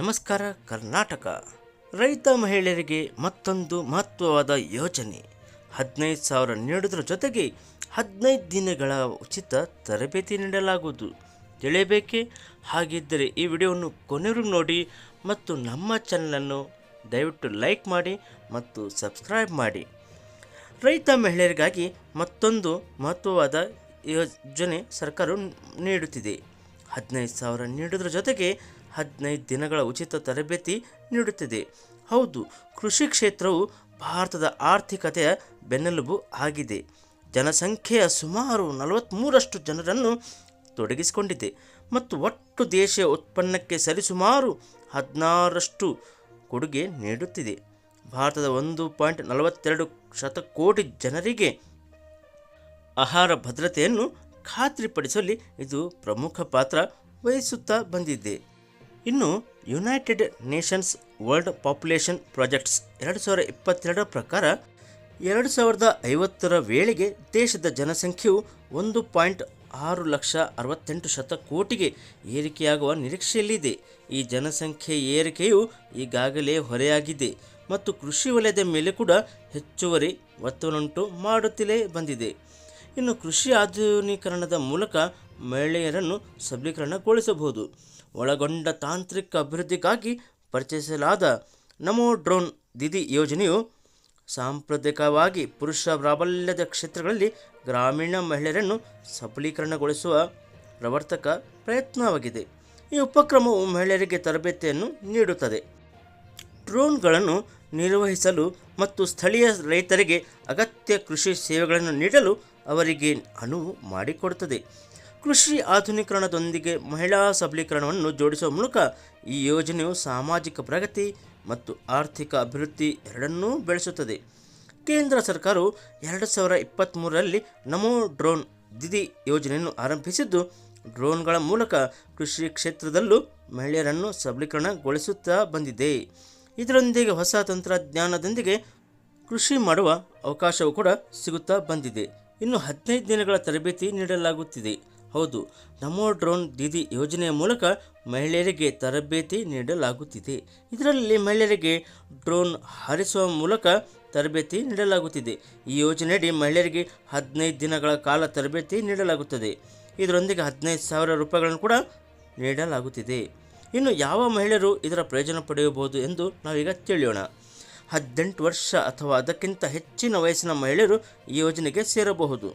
ನಮಸ್ಕಾರ, ಕರ್ನಾಟಕ. ರೈತ ಮಹಿಳೆಯರಿಗೆ ಮತ್ತೊಂದು ಮಹತ್ವವಾದ ಯೋಜನೆ. ಹದಿನೈದು ಸಾವಿರ ನೀಡೋದ್ರ ಜೊತೆಗೆ ಹದಿನೈದು ದಿನಗಳ ಉಚಿತ ತರಬೇತಿ ನೀಡಲಾಗುವುದು. ತಿಳಿಯಬೇಕೆ? ಹಾಗಿದ್ದರೆ ಈ ವಿಡಿಯೋವನ್ನು ಕೊನೆವರೆಗೂ ನೋಡಿ ಮತ್ತು ನಮ್ಮ ಚಾನಲನ್ನು ದಯವಿಟ್ಟು ಲೈಕ್ ಮಾಡಿ ಮತ್ತು ಸಬ್ಸ್ಕ್ರೈಬ್ ಮಾಡಿ. ರೈತ ಮಹಿಳೆಯರಿಗಾಗಿ ಮತ್ತೊಂದು ಮಹತ್ವವಾದ ಯೋಜನೆ ಸರ್ಕಾರವು ನೀಡುತ್ತಿದೆ. ಹದಿನೈದು ಸಾವಿರ ನೀಡೋದ್ರ ಜೊತೆಗೆ ಹದಿನೈದು ದಿನಗಳ ಉಚಿತ ತರಬೇತಿ ನೀಡುತ್ತಿದೆ. ಹೌದು, ಕೃಷಿ ಕ್ಷೇತ್ರವು ಭಾರತದ ಆರ್ಥಿಕತೆಯ ಬೆನ್ನೆಲುಬು ಆಗಿದೆ. ಜನಸಂಖ್ಯೆಯ ಸುಮಾರು ನಲವತ್ತ್ಮೂರಷ್ಟು ಜನರನ್ನು ತೊಡಗಿಸಿಕೊಂಡಿದೆ ಮತ್ತು ಒಟ್ಟು ದೇಶೀಯ ಉತ್ಪನ್ನಕ್ಕೆ ಸರಿಸುಮಾರು ಹದಿನಾರಷ್ಟು ಕೊಡುಗೆ ನೀಡುತ್ತಿದೆ. ಭಾರತದ ಒಂದು ಪಾಯಿಂಟ್ ನಲವತ್ತೆರಡು ಶತಕೋಟಿ ಜನರಿಗೆ ಆಹಾರ ಭದ್ರತೆಯನ್ನು ಖಾತ್ರಿಪಡಿಸುವಲ್ಲಿ ಇದು ಪ್ರಮುಖ ಪಾತ್ರ ವಹಿಸುತ್ತಾ ಬಂದಿದೆ. ಇನ್ನು United Nations world population projects ಎರಡು ಸಾವಿರ ಇಪ್ಪತ್ತೆರಡರ ಪ್ರಕಾರ ಎರಡು ಸಾವಿರದ ಐವತ್ತರ ವೇಳೆಗೆ ದೇಶದ ಜನಸಂಖ್ಯೆಯು ಒಂದು ಪಾಯಿಂಟ್ ಆರು ಲಕ್ಷ ಅರವತ್ತೆಂಟು ಶತಕೋಟಿಗೆ ಏರಿಕೆಯಾಗುವ ನಿರೀಕ್ಷೆಯಲ್ಲಿದೆ. ಈ ಜನಸಂಖ್ಯೆ ಏರಿಕೆಯು ಈಗಾಗಲೇ ಹೊರೆಯಾಗಿದೆ ಮತ್ತು ಕೃಷಿ ವಲಯದ ಮೇಲೆ ಕೂಡ ಹೆಚ್ಚುವರಿ ಒತ್ತಡವುಂಟು ಮಾಡುತ್ತಲೇ ಬಂದಿದೆ. ಇನ್ನು ಕೃಷಿ ಆಧುನೀಕರಣದ ಮೂಲಕ ಮಹಿಳೆಯರನ್ನು ಸಬಲೀಕರಣಗೊಳಿಸಬಹುದು. ಒಳಗೊಂಡ ತಾಂತ್ರಿಕ ಅಭಿವೃದ್ಧಿಗಾಗಿ ಪರಿಚಯಿಸಲಾದ ನಮೋ ಡ್ರೋನ್ ದಿದಿ ಯೋಜನೆಯು ಸಾಂಪ್ರದಾಯಿಕವಾಗಿ ಪುರುಷ ಪ್ರಾಬಲ್ಯದ ಕ್ಷೇತ್ರಗಳಲ್ಲಿ ಗ್ರಾಮೀಣ ಮಹಿಳೆಯರನ್ನು ಸಬಲೀಕರಣಗೊಳಿಸುವ ಪ್ರವರ್ತಕ ಪ್ರಯತ್ನವಾಗಿದೆ. ಈ ಉಪಕ್ರಮವು ಮಹಿಳೆಯರಿಗೆ ತರಬೇತಿಯನ್ನು ನೀಡುತ್ತದೆ. ಡ್ರೋನ್ಗಳನ್ನು ನಿರ್ವಹಿಸಲು ಮತ್ತು ಸ್ಥಳೀಯ ರೈತರಿಗೆ ಅಗತ್ಯ ಕೃಷಿ ಸೇವೆಗಳನ್ನು ನೀಡಲು ಅವರಿಗೆ ಅನುವು ಮಾಡಿಕೊಡುತ್ತದೆ. ಕೃಷಿ ಆಧುನೀಕರಣದೊಂದಿಗೆ ಮಹಿಳಾ ಸಬಲೀಕರಣವನ್ನು ಜೋಡಿಸುವ ಮೂಲಕ ಈ ಯೋಜನೆಯು ಸಾಮಾಜಿಕ ಪ್ರಗತಿ ಮತ್ತು ಆರ್ಥಿಕ ಅಭಿವೃದ್ಧಿ ಎರಡನ್ನೂ ಬೆಳೆಸುತ್ತದೆ. ಕೇಂದ್ರ ಸರ್ಕಾರವು ಎರಡು ಸಾವಿರ ಇಪ್ಪತ್ತ್ಮೂರರಲ್ಲಿ ನಮೋ ಡ್ರೋನ್ ದಿದಿ ಯೋಜನೆಯನ್ನು ಆರಂಭಿಸಿದ್ದು, ಡ್ರೋನ್ಗಳ ಮೂಲಕ ಕೃಷಿ ಕ್ಷೇತ್ರದಲ್ಲೂ ಮಹಿಳೆಯರನ್ನು ಸಬಲೀಕರಣಗೊಳಿಸುತ್ತಾ ಬಂದಿದೆ. ಇದರೊಂದಿಗೆ ಹೊಸ ತಂತ್ರಜ್ಞಾನದೊಂದಿಗೆ ಕೃಷಿ ಮಾಡುವ ಅವಕಾಶವೂ ಕೂಡ ಸಿಗುತ್ತಾ ಬಂದಿದೆ. ಇನ್ನು ಹದಿನೈದು ದಿನಗಳ ತರಬೇತಿ ನೀಡಲಾಗುತ್ತಿದೆ. ಹೌದು, ನಮೋ ಡ್ರೋನ್ ದೀದಿ ಯೋಜನೆಯ ಮೂಲಕ ಮಹಿಳೆಯರಿಗೆ ತರಬೇತಿ ನೀಡಲಾಗುತ್ತಿದೆ. ಇದರಲ್ಲಿ ಮಹಿಳೆಯರಿಗೆ ಡ್ರೋನ್ ಹಾರಿಸುವ ಮೂಲಕ ತರಬೇತಿ ನೀಡಲಾಗುತ್ತಿದೆ. ಈ ಯೋಜನೆಯಡಿ ಮಹಿಳೆಯರಿಗೆ ಹದಿನೈದು ದಿನಗಳ ಕಾಲ ತರಬೇತಿ ನೀಡಲಾಗುತ್ತದೆ. ಇದರೊಂದಿಗೆ ಹದಿನೈದು ಸಾವಿರ ರೂಪಾಯಿಗಳನ್ನು ಕೂಡ ನೀಡಲಾಗುತ್ತಿದೆ. ಇನ್ನು ಯಾವ ಮಹಿಳೆಯರು ಇದರ ಪ್ರಯೋಜನ ಪಡೆಯಬಹುದು ಎಂದು ನಾವೀಗ ತಿಳಿಯೋಣ. ಹದಿನೆಂಟು ವರ್ಷ ಅಥವಾ ಅದಕ್ಕಿಂತ ಹೆಚ್ಚಿನ ವಯಸ್ಸಿನ ಮಹಿಳೆಯರು ಈ ಯೋಜನೆಗೆ ಸೇರಬಹುದು.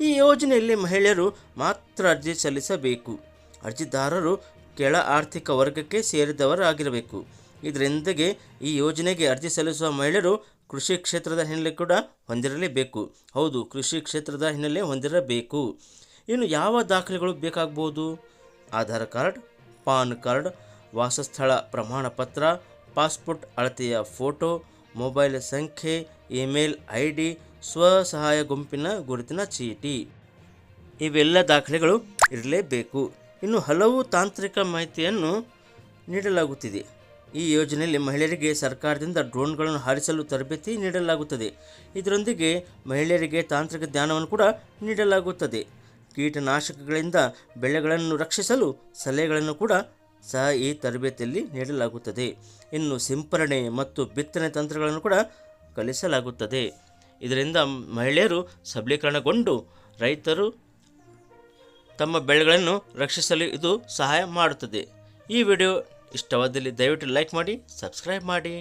ಈ ಯೋಜನೆಯಲ್ಲಿ ಮಹಿಳೆಯರು ಮಾತ್ರ ಅರ್ಜಿ ಸಲ್ಲಿಸಬೇಕು. ಅರ್ಜಿದಾರರು ಕೆಳ ಆರ್ಥಿಕ ವರ್ಗಕ್ಕೆ ಸೇರಿದವರಾಗಿರಬೇಕು. ಇದರಿಂದಾಗಿ ಈ ಯೋಜನೆಗೆ ಅರ್ಜಿ ಸಲ್ಲಿಸುವ ಮಹಿಳೆಯರು ಕೃಷಿ ಕ್ಷೇತ್ರದ ಹಿನ್ನೆಲೆ ಕೂಡ ಹೊಂದಿರಲೇಬೇಕು. ಹೌದು, ಕೃಷಿ ಕ್ಷೇತ್ರದ ಹಿನ್ನೆಲೆ ಹೊಂದಿರಬೇಕು. ಇನ್ನು ಯಾವ ದಾಖಲೆಗಳು ಬೇಕಾಗಬಹುದು ಆಧಾರ್ ಕಾರ್ಡ್, ಪಾನ್ ಕಾರ್ಡ್, ವಾಸಸ್ಥಳ ಪ್ರಮಾಣ ಪತ್ರ ಪಾಸ್ಪೋರ್ಟ್ ಅಳತೆಯ ಫೋಟೋ, ಮೊಬೈಲ್ ಸಂಖ್ಯೆ, ಇಮೇಲ್ ಐ ಡಿ ಸ್ವಸಹಾಯ ಗುಂಪಿನ ಗುರುತಿನ ಚೀಟಿ. ಇವೆಲ್ಲ ದಾಖಲೆಗಳು ಇರಲೇಬೇಕು. ಇನ್ನು ಹಲವು ತಾಂತ್ರಿಕ ಮಾಹಿತಿಯನ್ನು ನೀಡಲಾಗುತ್ತಿದೆ. ಈ ಯೋಜನೆಯಲ್ಲಿ ಮಹಿಳೆಯರಿಗೆ ಸರ್ಕಾರದಿಂದ ಡ್ರೋನ್ಗಳನ್ನು ಹಾರಿಸಲು ತರಬೇತಿ ನೀಡಲಾಗುತ್ತದೆ. ಇದರೊಂದಿಗೆ ಮಹಿಳೆಯರಿಗೆ ತಾಂತ್ರಿಕ ಜ್ಞಾನವನ್ನು ಕೂಡ ನೀಡಲಾಗುತ್ತದೆ. ಕೀಟನಾಶಕಗಳಿಂದ ಬೆಳೆಗಳನ್ನು ರಕ್ಷಿಸಲು ಸಲಹೆಗಳನ್ನು ಕೂಡ ಸಹ ಈ ತರಬೇತಿಯಲ್ಲಿ ನೀಡಲಾಗುತ್ತದೆ. ಇನ್ನು ಸಿಂಪರಣೆ ಮತ್ತು ಬಿತ್ತನೆ ತಂತ್ರಗಳನ್ನು ಕೂಡ ಕಲಿಸಲಾಗುತ್ತದೆ. ಇದರಿಂದ ಮಹಿಳೆಯರು ಸಬಲೀಕರಣಗೊಂಡು ರೈತರು ತಮ್ಮ ಬೆಳೆಗಳನ್ನು ರಕ್ಷಿಸಲು ಇದು ಸಹಾಯ ಮಾಡುತ್ತದೆ. ಈ ವಿಡಿಯೋ ಇಷ್ಟವಾದಲ್ಲಿ ದಯವಿಟ್ಟು ಲೈಕ್ ಮಾಡಿ, ಸಬ್ಸ್ಕ್ರೈಬ್ ಮಾಡಿ.